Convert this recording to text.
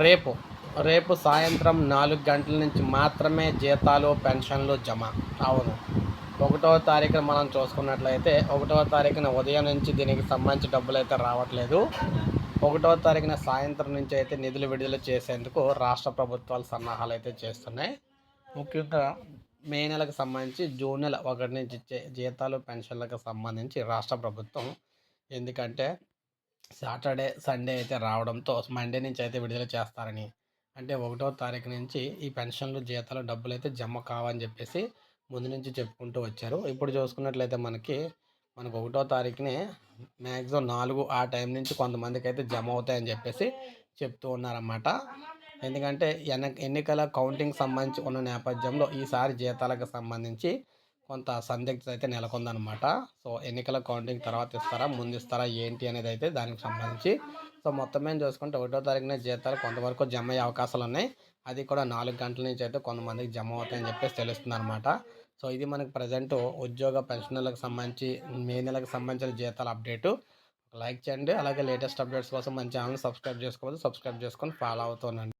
రేపు రేపు సాయంత్రం నాలుగు గంటల నుంచి మాత్రమే జీతాలు పెన్షన్లు జమ. అవును. ఒకటవ తారీఖున మనం చూసుకున్నట్లయితే ఒకటవ తారీఖున ఉదయం నుంచి దీనికి సంబంధించి డబ్బులు అయితే రావట్లేదు. ఒకటవ తారీఖున సాయంత్రం నుంచి అయితే నిధులు విడుదల చేసేందుకు రాష్ట్ర ప్రభుత్వాలు సన్నాహాలు అయితే చేస్తున్నాయి. ముఖ్యంగా మే నెలకు సంబంధించి జూన్ నెల ఒకటి నుంచి ఇచ్చే జీతాలు పెన్షన్లకు సంబంధించి రాష్ట్ర ప్రభుత్వం ఎందుకంటే సాటర్డే సండే అయితే రావడంతో మండే నుంచి అయితే విడుదల చేస్తారని. అంటే ఒకటో తారీఖు నుంచి ఈ పెన్షన్లు జీతాలు డబ్బులు అయితే జమ కావని చెప్పేసి ముందు నుంచి చెప్పుకుంటూ వచ్చారు. ఇప్పుడు చూసుకున్నట్లయితే మనకి మనకు ఒకటో తారీఖునే మ్యాక్సిమం నాలుగు ఆ టైం నుంచి కొంతమందికి అయితే జమ అవుతాయని చెప్పేసి చెప్తూ ఉన్నారన్నమాట. ఎందుకంటే ఎన్న ఎన్నికల కౌంటింగ్ సంబంధించి ఉన్న నేపథ్యంలో ఈసారి జీతాలకు సంబంధించి కొంత సందిగ్ధత అయితే నెలకొందనమాట సో ఎన్నికల కౌంటింగ్ తర్వాత ఇస్తారా ముందు ఇస్తారా ఏంటి అనేది అయితే దానికి సంబంధించి. సో మొత్తం మేము చూసుకుంటే ఒకటో తారీఖున జీతాలు కొంతవరకు జమ అయ్యే అవకాశాలు ఉన్నాయి. అది కూడా నాలుగు గంటల నుంచి అయితే కొంతమందికి జమ అవుతాయని చెప్పేసి తెలుస్తుంది అనమాట సో ఇది మనకి ప్రజెంట్ ఉద్యోగ పెన్షన్లకు సంబంధించి మే నెలకు సంబంధించిన జీతాల అప్డేటు. లైక్ చేయండి. అలాగే లేటెస్ట్ అప్డేట్స్ కోసం మన ఛానల్ సబ్స్క్రైబ్ చేసుకోవచ్చు సబ్స్క్రైబ్ చేసుకొని ఫాలో అవుతుండండి